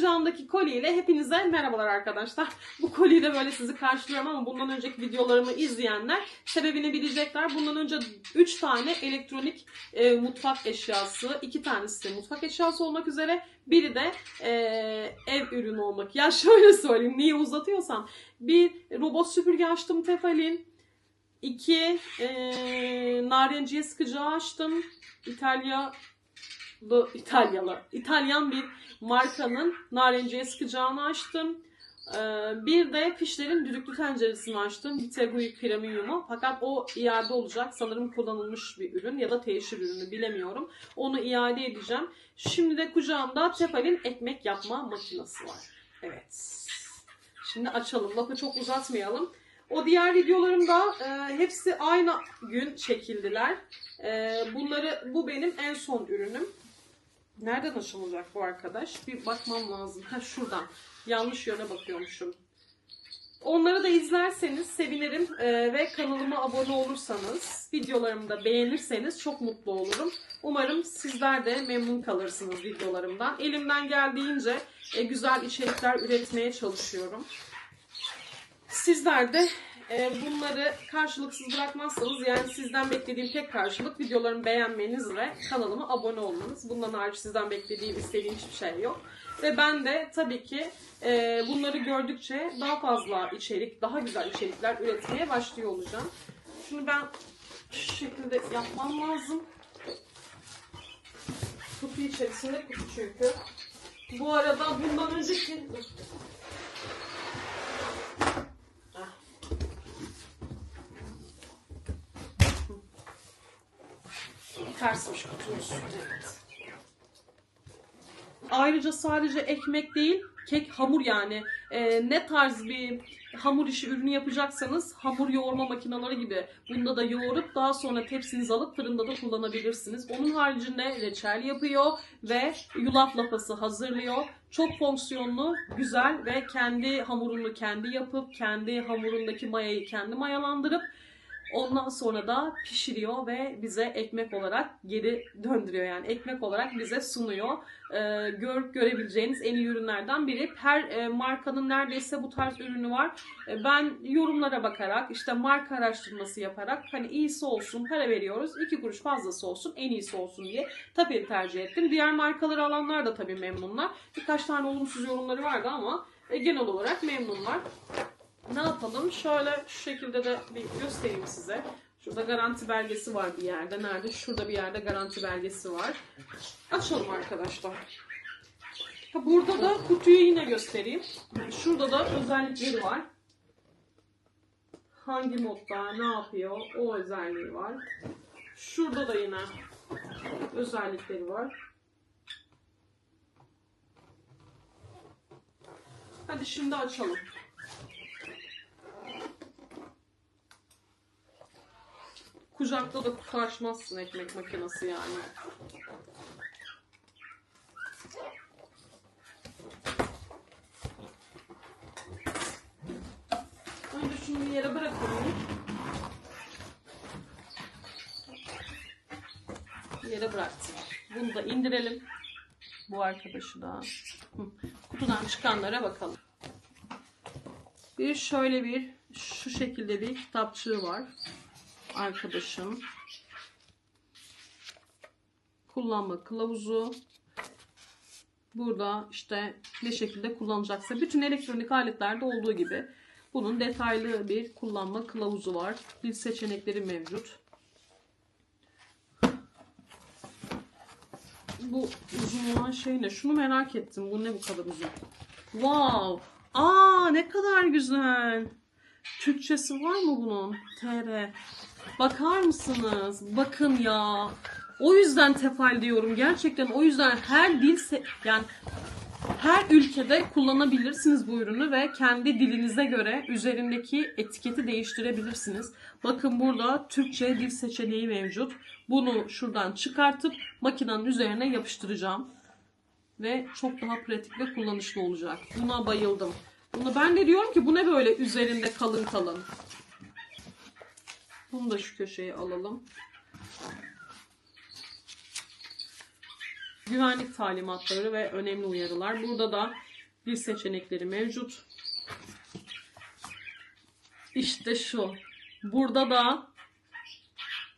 kucağımdaki kolyeyle hepinize merhabalar arkadaşlar. Bu kolyeyle böyle sizi karşılıyorum ama bundan önceki videolarımı izleyenler sebebini bilecekler. Bundan önce 3 tane elektronik e, mutfak eşyası, 2 tanesi mutfak eşyası olmak üzere, biri de e, ev ürünü olmak. Ya şöyle söyleyeyim, niye uzatıyorsam. Bir robot süpürge açtım Tefal'in. İki e, narenciye sıkacağı açtım. İtalya İtalyalı, İtalyan bir markanın narenciye sıkacağını açtım. Ee, bir de fişlerin düdüklü tenceresini açtım. Vitegui Premium'u. Fakat o iade olacak. Sanırım kullanılmış bir ürün ya da teşhir ürünü bilemiyorum. Onu iade edeceğim. Şimdi de kucağımda Tefal'in ekmek yapma makinesi var. Evet. Şimdi açalım. Lafı çok uzatmayalım. O diğer videolarımda e, hepsi aynı gün çekildiler. E, bunları bu benim en son ürünüm. Nereden açılacak bu arkadaş? Bir bakmam lazım. Ha şuradan. Yanlış yöne bakıyormuşum. Onları da izlerseniz sevinirim Ee, ve kanalıma abone olursanız, videolarımı da beğenirseniz çok mutlu olurum. Umarım sizler de memnun kalırsınız videolarımdan. Elimden geldiğince e, güzel içerikler üretmeye çalışıyorum. Sizler de e, bunları karşılıksız bırakmazsanız yani sizden beklediğim tek karşılık videolarımı beğenmeniz ve kanalıma abone olmanız. Bundan hariç sizden beklediğim, istediğim hiçbir şey yok. Ve ben de tabii ki e, bunları gördükçe daha fazla içerik, daha güzel içerikler üretmeye başlıyor olacağım. Şunu ben şu şekilde yapmam lazım. Kutu içerisinde kutu çünkü. Bu arada bundan önceki... Tersmiş kutumuz. Evet. Ayrıca sadece ekmek değil, kek hamur yani. Ee, ne tarz bir hamur işi ürünü yapacaksanız hamur yoğurma makineleri gibi bunda da yoğurup daha sonra tepsinizi alıp fırında da kullanabilirsiniz. Onun haricinde reçel yapıyor ve yulaf lapası hazırlıyor. Çok fonksiyonlu, güzel ve kendi hamurunu kendi yapıp kendi hamurundaki mayayı kendi mayalandırıp Ondan sonra da pişiriyor ve bize ekmek olarak geri döndürüyor. Yani ekmek olarak bize sunuyor. Ee, gör, görebileceğiniz en iyi ürünlerden biri. Her e, markanın neredeyse bu tarz ürünü var. E, ben yorumlara bakarak, işte marka araştırması yaparak hani iyisi olsun, para veriyoruz, iki kuruş fazlası olsun, en iyisi olsun diye tabii tercih ettim. Diğer markaları alanlar da tabii memnunlar. Birkaç tane olumsuz yorumları vardı ama e, genel olarak memnunlar. Ne yapalım? Şöyle şu şekilde de bir göstereyim size. Şurada garanti belgesi var bir yerde. Nerede? Şurada bir yerde garanti belgesi var. Açalım arkadaşlar. Burada da kutuyu yine göstereyim. Şurada da özellikleri var. Hangi modda ne yapıyor o özelliği var. Şurada da yine özellikleri var. Hadi şimdi açalım. Kucakta da karşımazsın ekmek makinesi yani. Önce şunu bir yere bırakalım. Yere bıraktım. Bunu da indirelim. Bu arkadaşı da. Kutudan çıkanlara bakalım. Bir şöyle bir şu şekilde bir kitapçığı var arkadaşım. Kullanma kılavuzu. Burada işte ne şekilde kullanacaksa bütün elektronik aletlerde olduğu gibi bunun detaylı bir kullanma kılavuzu var. Dil seçenekleri mevcut. Bu uzun olan şey ne? Şunu merak ettim. Bu ne bu kadar uzun? Wow! Aa ne kadar güzel. Türkçesi var mı bunun? TR. Bakar mısınız? Bakın ya. O yüzden tefal diyorum. Gerçekten o yüzden her dil yani her ülkede kullanabilirsiniz bu ürünü ve kendi dilinize göre üzerindeki etiketi değiştirebilirsiniz. Bakın burada Türkçe dil seçeneği mevcut. Bunu şuradan çıkartıp makinenin üzerine yapıştıracağım. Ve çok daha pratik ve kullanışlı olacak. Buna bayıldım. Bunu ben de diyorum ki bu ne böyle üzerinde kalın kalın. Bunu da şu köşeye alalım. Güvenlik talimatları ve önemli uyarılar. Burada da dil seçenekleri mevcut. İşte şu. Burada da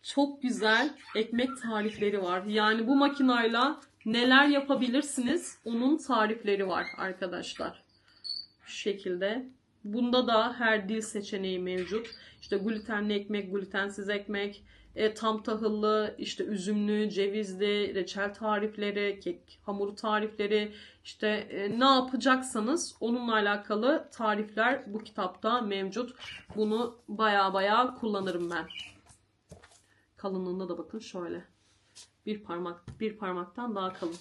çok güzel ekmek tarifleri var. Yani bu makinayla neler yapabilirsiniz onun tarifleri var arkadaşlar. Şu şekilde. Bunda da her dil seçeneği mevcut. İşte glutenli ekmek, glutensiz ekmek, e, tam tahıllı, işte üzümlü, cevizli, reçel tarifleri, kek hamuru tarifleri, işte e, ne yapacaksanız onunla alakalı tarifler bu kitapta mevcut. Bunu baya baya kullanırım ben. Kalınlığına da bakın şöyle. Bir parmak bir parmaktan daha kalın.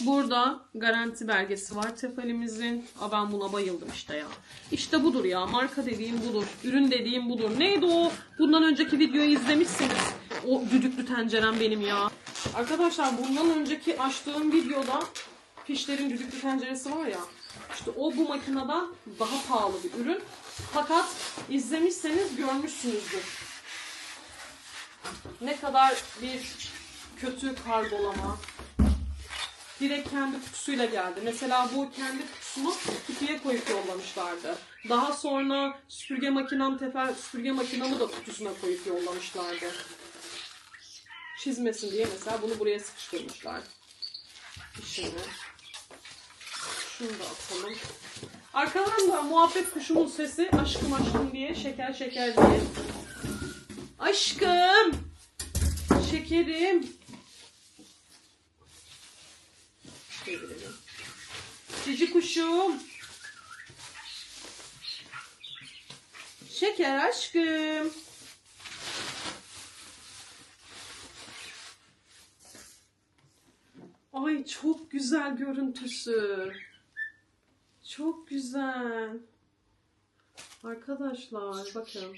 Burada garanti belgesi var tefalimizin. Aa, ben buna bayıldım işte ya. İşte budur ya. Marka dediğim budur. Ürün dediğim budur. Neydi o? Bundan önceki videoyu izlemişsiniz. O düdüklü tencerem benim ya. Arkadaşlar bundan önceki açtığım videoda fişlerin düdüklü tenceresi var ya. İşte o bu makinede daha pahalı bir ürün. Fakat izlemişseniz görmüşsünüzdür. Ne kadar bir kötü kargolama, direkt kendi kutusuyla geldi. Mesela bu kendi kutusunu kutuya koyup yollamışlardı. Daha sonra süpürge makinem tefer süpürge makinamı da kutusuna koyup yollamışlardı. Çizmesin diye mesela bunu buraya sıkıştırmışlar. Şimdi şunu da atalım. Arkadan da muhabbet kuşumun sesi aşkım aşkım diye şeker şeker diye. Aşkım. Şekerim. Çevirelim. Cici kuşum. Şeker aşkım. Ay çok güzel görüntüsü. Çok güzel. Arkadaşlar bakın.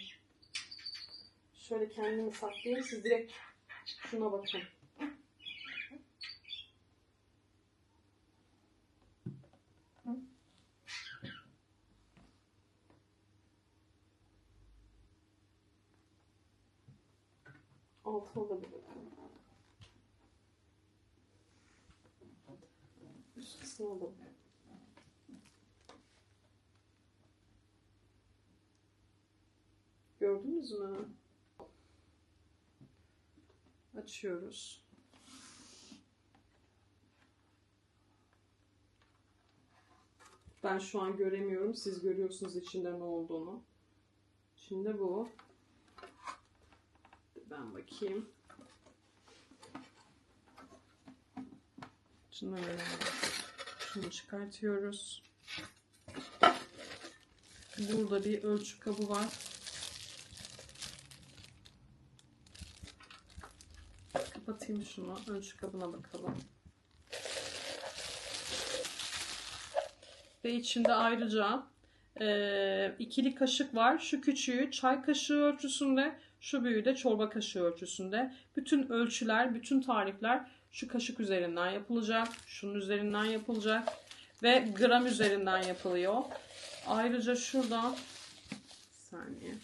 Şöyle kendimi saklayayım siz direkt şuna bakın. Altına da bir bakın. Üst kısmına da bakın. Gördünüz mü? Açıyoruz. Ben şu an göremiyorum. Siz görüyorsunuz içinde ne olduğunu. Şimdi bu. Ben bakayım. Şunu, şunu çıkartıyoruz. Burada bir ölçü kabı var. Kapatayım şunu. Ölçü kabına bakalım. Ve içinde ayrıca e, ikili kaşık var. Şu küçüğü çay kaşığı ölçüsünde, şu büyüğü de çorba kaşığı ölçüsünde. Bütün ölçüler, bütün tarifler şu kaşık üzerinden yapılacak. Şunun üzerinden yapılacak. Ve gram üzerinden yapılıyor. Ayrıca şurada saniye.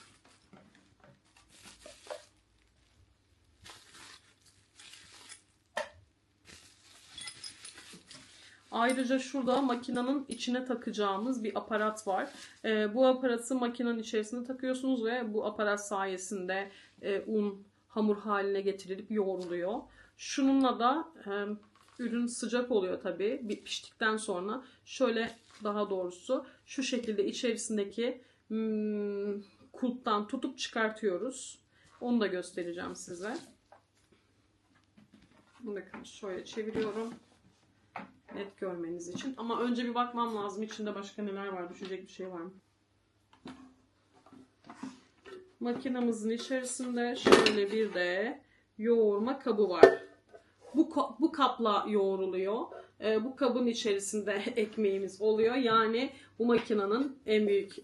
Ayrıca şurada makinenin içine takacağımız bir aparat var. Ee, bu aparatı makinenin içerisine takıyorsunuz ve bu aparat sayesinde e, un hamur haline getirilip yoğruluyor. Şununla da e, ürün sıcak oluyor tabii bir piştikten sonra. Şöyle daha doğrusu şu şekilde içerisindeki hmm, kulptan tutup çıkartıyoruz. Onu da göstereceğim size. Bakın şöyle çeviriyorum net görmeniz için. Ama önce bir bakmam lazım içinde başka neler var, düşecek bir şey var mı? Makinamızın içerisinde şöyle bir de yoğurma kabı var. Bu, bu kapla yoğruluyor. Ee, bu kabın içerisinde ekmeğimiz oluyor. Yani bu makinenin en büyük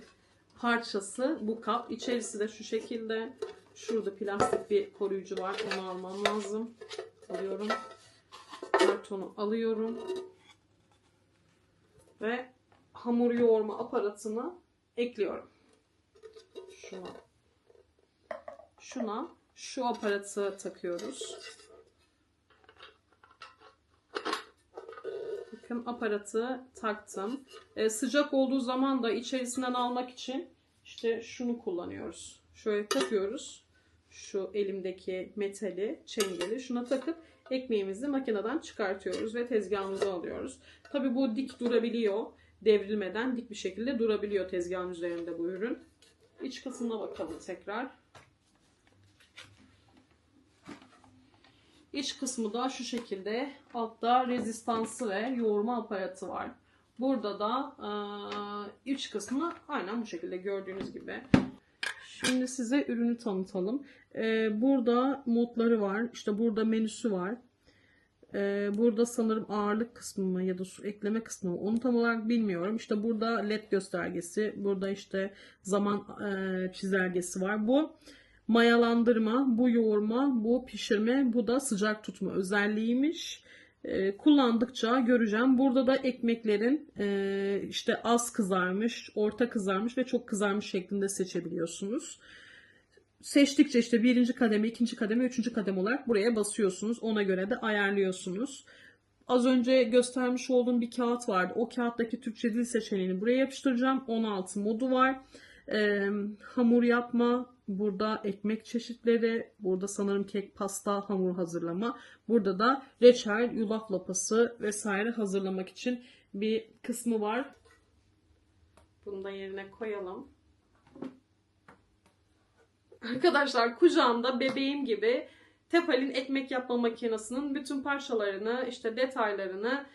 parçası bu kap. İçerisi de şu şekilde. Şurada plastik bir koruyucu var. Onu almam lazım. Alıyorum kartonu alıyorum ve hamur yoğurma aparatını ekliyorum. Şuna. Şuna şu aparatı takıyoruz. Bakın aparatı taktım. Ee, sıcak olduğu zaman da içerisinden almak için işte şunu kullanıyoruz. Şöyle takıyoruz. Şu elimdeki metali, çengeli şuna takıp ekmeğimizi makineden çıkartıyoruz ve tezgahımıza alıyoruz. Tabi bu dik durabiliyor. Devrilmeden dik bir şekilde durabiliyor tezgahın üzerinde bu ürün. İç kısmına bakalım tekrar. İç kısmı da şu şekilde. Altta rezistansı ve yoğurma aparatı var. Burada da eee, iç kısmı aynen bu şekilde gördüğünüz gibi. Şimdi size ürünü tanıtalım. Eee, burada modları var. İşte burada menüsü var. Eee, burada sanırım ağırlık kısmı mı ya da su ekleme kısmı mı onu tam olarak bilmiyorum. İşte burada led göstergesi, burada işte zaman eee, çizelgesi var. Bu mayalandırma, bu yoğurma, bu pişirme, bu da sıcak tutma özelliğiymiş. Eee, kullandıkça göreceğim. Burada da ekmeklerin eee, işte az kızarmış, orta kızarmış ve çok kızarmış şeklinde seçebiliyorsunuz seçtikçe işte birinci kademe, ikinci kademe, üçüncü kademe olarak buraya basıyorsunuz. Ona göre de ayarlıyorsunuz. Az önce göstermiş olduğum bir kağıt vardı. O kağıttaki Türkçe dil seçeneğini buraya yapıştıracağım. 16 modu var. Ee, hamur yapma, burada ekmek çeşitleri, burada sanırım kek, pasta, hamur hazırlama. Burada da reçel, yulaf lapası vesaire hazırlamak için bir kısmı var. Bunu da yerine koyalım. Arkadaşlar kucağımda bebeğim gibi Tefal'in ekmek yapma makinesinin bütün parçalarını, işte detaylarını, e,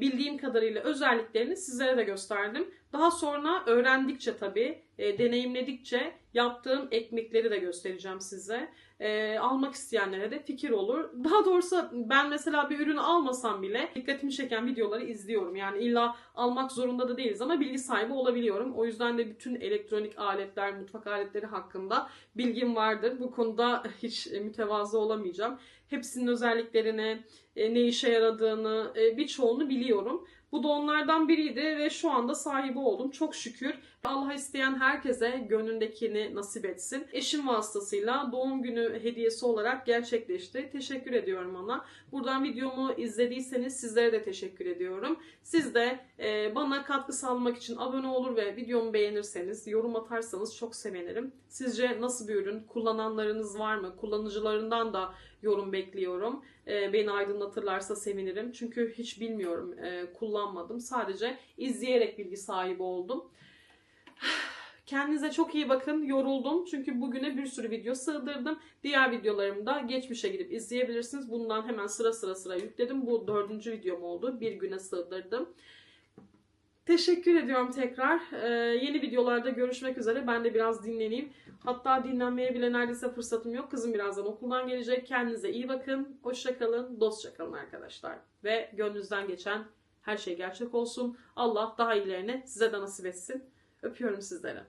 bildiğim kadarıyla özelliklerini sizlere de gösterdim. Daha sonra öğrendikçe tabii, e, deneyimledikçe yaptığım ekmekleri de göstereceğim size. E, almak isteyenlere de fikir olur. Daha doğrusu ben mesela bir ürünü almasam bile dikkatimi çeken videoları izliyorum. Yani illa almak zorunda da değiliz ama bilgi sahibi olabiliyorum. O yüzden de bütün elektronik aletler, mutfak aletleri hakkında bilgim vardır. Bu konuda hiç mütevazı olamayacağım. Hepsinin özelliklerini, e, ne işe yaradığını, e, birçoğunu biliyorum. Bu da onlardan biriydi ve şu anda sahibi oldum. Çok şükür. Allah isteyen herkese gönlündekini nasip etsin. Eşim vasıtasıyla doğum günü hediyesi olarak gerçekleşti. Teşekkür ediyorum ona. Buradan videomu izlediyseniz sizlere de teşekkür ediyorum. Siz de e, bana katkı sağlamak için abone olur ve videomu beğenirseniz, yorum atarsanız çok sevinirim. Sizce nasıl bir ürün? Kullananlarınız var mı? Kullanıcılarından da yorum bekliyorum. E, beni aydınlatırlarsa sevinirim. Çünkü hiç bilmiyorum, e, kullanmadım. Sadece izleyerek bilgi sahibi oldum. Kendinize çok iyi bakın. Yoruldum. Çünkü bugüne bir sürü video sığdırdım. Diğer videolarımı da geçmişe gidip izleyebilirsiniz. Bundan hemen sıra sıra sıra yükledim. Bu dördüncü videom oldu. Bir güne sığdırdım. Teşekkür ediyorum tekrar. Ee, yeni videolarda görüşmek üzere. Ben de biraz dinleneyim. Hatta dinlenmeye bile neredeyse fırsatım yok. Kızım birazdan okuldan gelecek. Kendinize iyi bakın. Hoşça kalın. Dostça kalın arkadaşlar. Ve gönlünüzden geçen her şey gerçek olsun. Allah daha iyilerini size de nasip etsin. Öpüyorum sizleri.